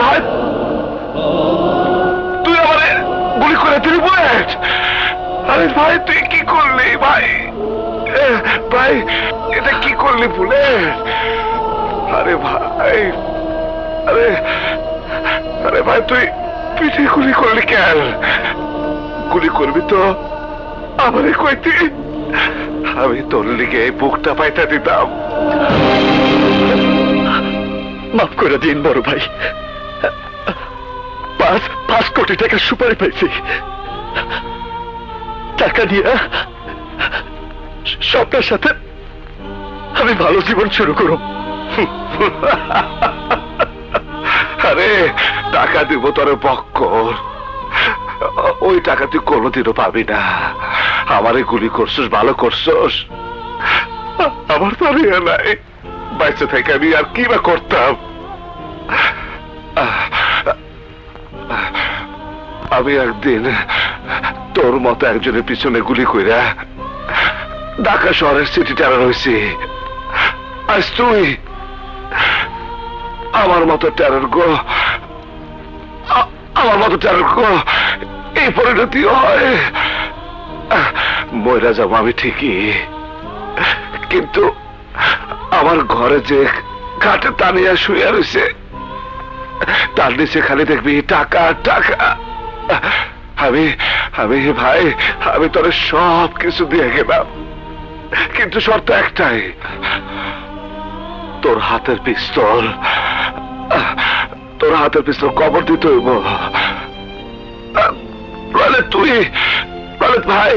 ভাই। তুই আমার গুলি করে দিলি বুলেট আরে ভাই, তুই কি করলি ভাই? ভাই, এটা কি করলি বুলেট আরে ভাই, আরে আরে ভাই, তুই পিঠে গুলি করলি কেন? গুলি করবি তো আমারে কইতি। আমি তোর লিগে এই বুকটা পাইতা দিতাম। মাফ করে দিন, বড় ভাই। কোটি টাকা সুপারি পাইছি টাকা দিয়ে স্বপ্নের সাথে আমি ভালো জীবন শুরু করব আরে, টাকা দিব তোর বক্কর ওই টাকা তুই কোনোদিনও পাবি না। আমারে গুলি করছস, ভালো করছস। আমার তো আর ইয়ে নাই। বাইসে থেকে আমি আর কি বা করতাম? আমি একদিন তোর মতো একজনের পিছনে গুলি কইরা ঢাকা শহরের সিটি টানা রয়েছি আজ তুই আমার মতো টেরর গো আমার মতো টেরর গো, এই পরিণতি হয়। ময়রা যাব আমি ঠিকই, কিন্তু আমার ঘরে যে ঘাটে টানিয়া শুয়ে রয়েছে তার নিচে খালি দেখবি টাকা টাকা। আমি আমি ভাই আমি তোর সব কিছু দিয়ে গেলাম। কিন্তু শর্ত একটাই তোর হাতের পিস্তল তোর হাতের পিস্তল কবর দিতে হইব। তুই রলে ভাই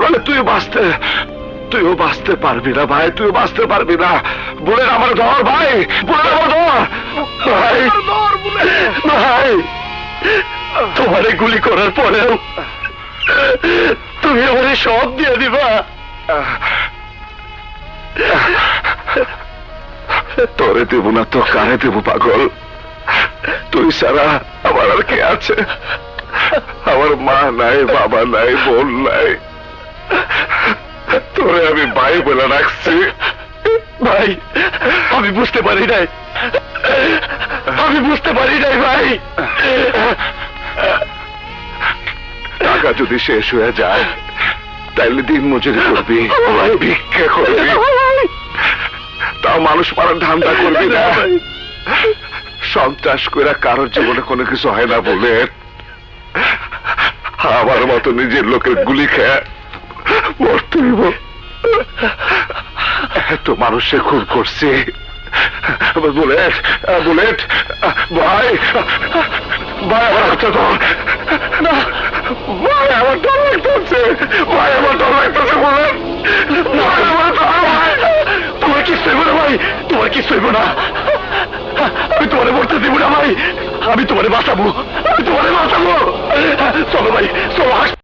রলে তুই বাঁচতে তুইও বাঁচতে পারবি না ভাই তুই বাঁচতে পারবি না। বলে আমার ধর ভাই বলে আমার ধর ভাই ভাই। তোমারে গুলি করার পরেও তুমি আমারে সব দিয়ে দিবা। তোরে দেব না তো কারে দেব, পাগল? তুই সারা আমার আর কে আছে? আমার মা নাই, বাবা নাই, বোন নাই। তোরে আমি ভাই বলে রাখছি। ভাই, আমি বুঝতে পারি নাই। আমি বুঝতে পারি নাই, ভাই। টাকা যদি শেষ হয়ে যায় তাইলে দিন মজুরি করবি। ভিক্ষা করবি। তাও মানুষ মারার ধান্দা করবি না। সন্ত্রাস করে কারোর জীবনে কোনো কিছু হয় না বলে। আমার মতো নিজের লোকের গুলি খেয়ে মরতে। এত মানুষে খুন করছে। বুলেট বুলেট ভাই ভাই আমার হাতটা ধর। না ভাই, আমার ডর লাগতেছে ভাই, আমার ডর লাগতেছে বুলেট ভাই, আমার ডর তোমার কি সইব না ভাই, তোমার কি সইব না। আমি তোমারে মরতে দিব না ভাই, আমি তোমারে বাঁচাবো, আমি তোমারে বাঁচাবো। চলো ভাই, চলো